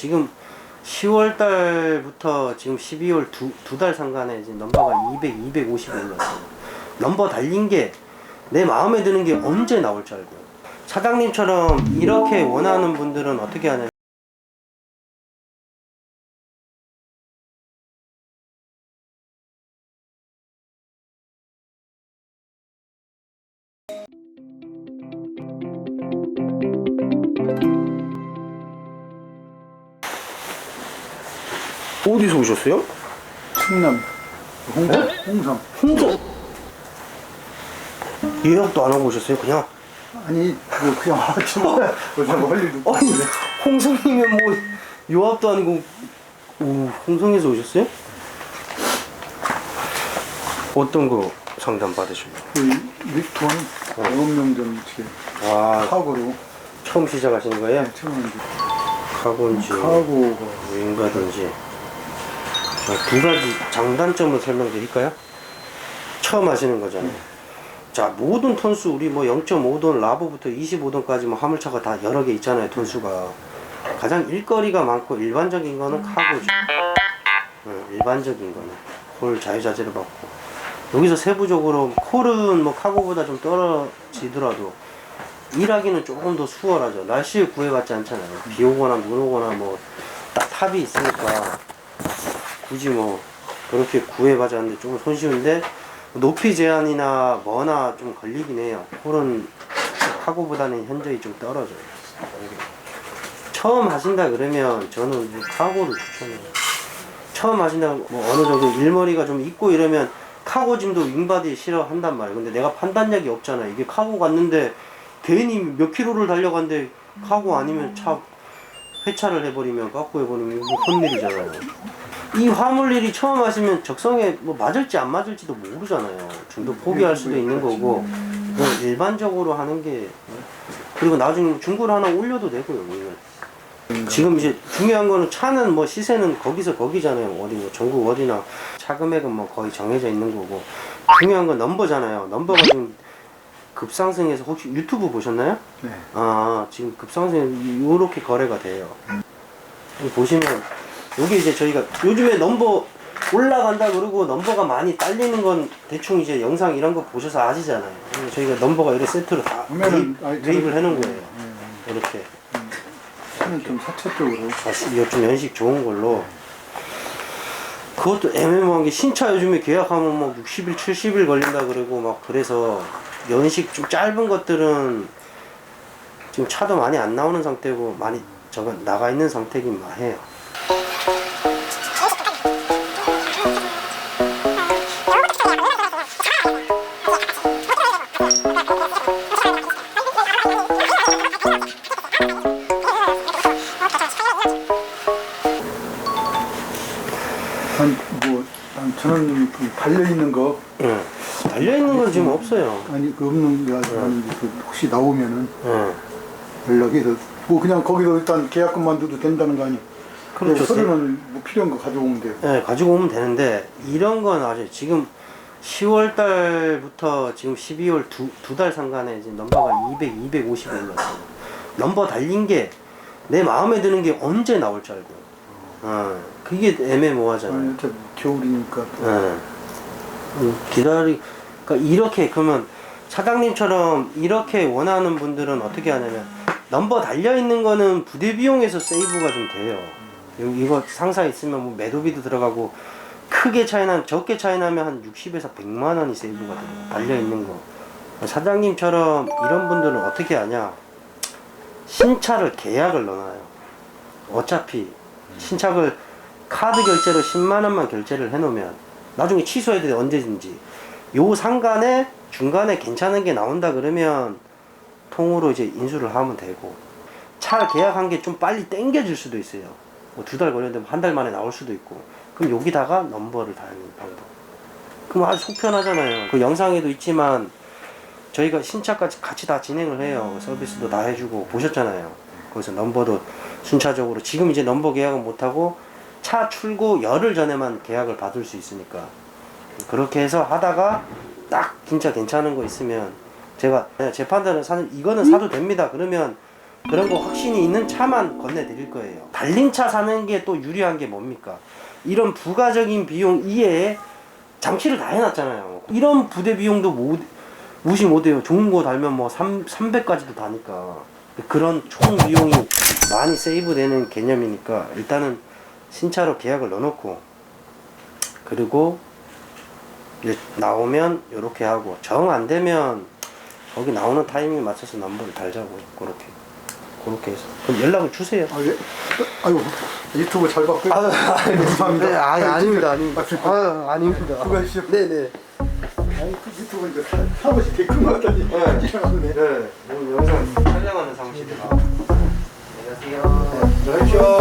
지금 10월 달부터 지금 12월 두 두 달 상간에 지금 넘버가 200, 250 올랐어요. 넘버 달린 게 내 마음에 드는 게 언제 나올 줄 알고. 사장님처럼 이렇게 원하는 분들은 어떻게 하냐 어디서 오셨어요? 충남 홍성 홍성 홍성 예약도 안 하고 오셨어요? 그냥 아니 뭐 그냥 요즘 멀리 도 아니 홍성이면 뭐 요압도 아니고 오, 홍성에서 오셨어요? 어떤 거 상담 받으시려고? 그 립톤 영업용전 아 카고로 처음 시작하시는 거예요? 처음 이제 카고인지 카고가 윙가든지 자, 두 가지 장단점을 설명드릴까요? 처음 하시는 거잖아요. 자, 모든 톤수 우리 뭐 0.5돈 라보부터 25돈까지 뭐 화물차가 다 여러 개 있잖아요, 톤수가. 가장 일거리가 많고 일반적인 거는 카고죠. 응, 일반적인 거는 콜 자유자재를 받고 여기서 세부적으로 콜은 뭐 카고보다 좀 떨어지더라도 일하기는 조금 더 수월하죠. 날씨에 구애받지 않잖아요. 비 오거나 눈 오거나 뭐 딱 탑이 있으니까 굳이 뭐 그렇게 않는데 조금 손쉬운데 높이 제한이나 뭐나 좀 걸리긴 해요. 콜은 카고보다는 현저히 좀 떨어져요. 처음 하신다 그러면 저는 뭐 카고를 추천해요. 처음 하신다 뭐 어느 정도 일머리가 좀 있고 이러면 카고 짐도 윙바디 싫어한단 말이에요. 근데 내가 판단력이 없잖아. 이게 카고 갔는데 괜히 몇 킬로를 달려간데 카고 아니면 차 회차를 해버리면 깎고 해버리면 이거 큰일이잖아요. 이 화물일이 처음 하시면 적성에 뭐 맞을지 안 맞을지도 모르잖아요. 중도 포기할 수도 있는 거고 뭐 일반적으로 하는 게 그리고 나중에 중고를 하나 올려도 되고요. 지금 이제 중요한 거는 차는 뭐 시세는 거기서 거기잖아요. 어디 뭐 전국 어디나 차 금액은 뭐 거의 정해져 있는 거고 중요한 건 넘버잖아요. 넘버가 지금 급상승해서 혹시 유튜브 보셨나요? 네. 아 지금 급상승 이렇게 거래가 돼요. 여기 보시면 여기 이제 저희가 요즘에 넘버 올라간다 그러고 넘버가 많이 딸리는 건 대충 이제 영상 이런 거 보셔서 아시잖아요. 저희가 넘버가 이렇게 세트로 다 보면은 매입을 저는- 해놓은 거예요. 네. 이렇게 차는 좀 사차적으로 아, 시- 이거 좀 연식 좋은 걸로. 그것도 애매모한 게 신차 요즘에 계약하면 뭐 60일, 70일 걸린다 그러고 막 그래서 연식 좀 짧은 것들은 지금 차도 많이 안 나오는 상태고 많이 저거 나가 있는 상태긴 해요. 한뭐 저는 그 달려 있는 거 응. 달려 있는 건 지금 없어요. 아니 그 없는 게 아니라 그 혹시 나오면은 응. 연락해서 뭐 그냥 거기서 일단 계약금만 줘도 된다는 거 아니? 그렇죠. 서류는 뭐 필요한 거 가져오면 돼요. 네, 가지고 오면 되는데 이런 건 아주 지금 10월 달부터 지금 12월 두두달 상간에 지금 넘버가 200, 250 올랐어요. 넘버 달린 게 내 마음에 드는 게 언제 나올 줄 알고. 어, 그게 애매모호하잖아요. 아니, 어차피 겨울이니까 또 예. 음, 기다리, 그러니까 이렇게 그러면 사장님처럼 이렇게 원하는 분들은 어떻게 하냐면 넘버 달려 있는 거는 부대 비용에서 세이브가 좀 돼요. 요- 이거 상사 있으면 뭐 매도비도 들어가고 크게 차이 난 적게 차이 나면 한 60에서 100만 원이 세이브가 돼요. 달려 있는 거. 사장님처럼 이런 분들은 어떻게 하냐? 신차를 계약을 넣어놔요. 어차피 신차를 카드 결제로 10만 원만 결제를 해놓으면 나중에 취소해도 돼 언제든지 요 상간에 중간에 괜찮은 게 나온다 그러면 통으로 이제 인수를 하면 되고 차 계약한 게 좀 빨리 땡겨질 수도 있어요. 뭐 두 달 걸렸는데 한 달 만에 나올 수도 있고. 그럼 여기다가 넘버를 달는 방법. 그럼 아주 속편하잖아요. 그 영상에도 있지만 저희가 신차까지 같이 다 진행을 해요. 서비스도 다 해주고 보셨잖아요. 거기서 넘버도 순차적으로 지금 이제 넘버 계약은 못하고 차 출고 열흘 전에만 계약을 받을 수 있으니까 그렇게 해서 하다가 딱 진짜 괜찮은 거 있으면 제가 네, 제 판단은 사 이거는 사도 됩니다 그러면 그런 거 확신이 있는 차만 건네드릴 거예요. 달린 차 사는 게 또 유리한 게 뭡니까? 이런 부가적인 비용 이외에 장치를 다 해놨잖아요. 이런 부대 비용도 못, 무시 못해요. 좋은 거 달면 뭐 3, 300까지도 다니까. 그런 총 비용이 많이 세이브 되는 개념이니까 일단은 신차로 계약을 넣어놓고 그리고 이제 나오면 이렇게 하고 정 안 되면 거기 나오는 타이밍에 맞춰서 넘버를 달자고 그렇게 그렇게 해서 그럼 연락을 주세요. 아, 예. 아이고 유튜브 잘 봤고요. 감사합니다. 네, 아니, 아닙니다, 아, 아닙니다. 아, 아닙니다. 수고하십시오. 네 네. 아니 그 유튜브 이제 사- 사무실 거 같다니. 네. 일어났네. 네, 오늘 영상 촬영하는 사무실이라. 안녕하세요. 들어가십시오.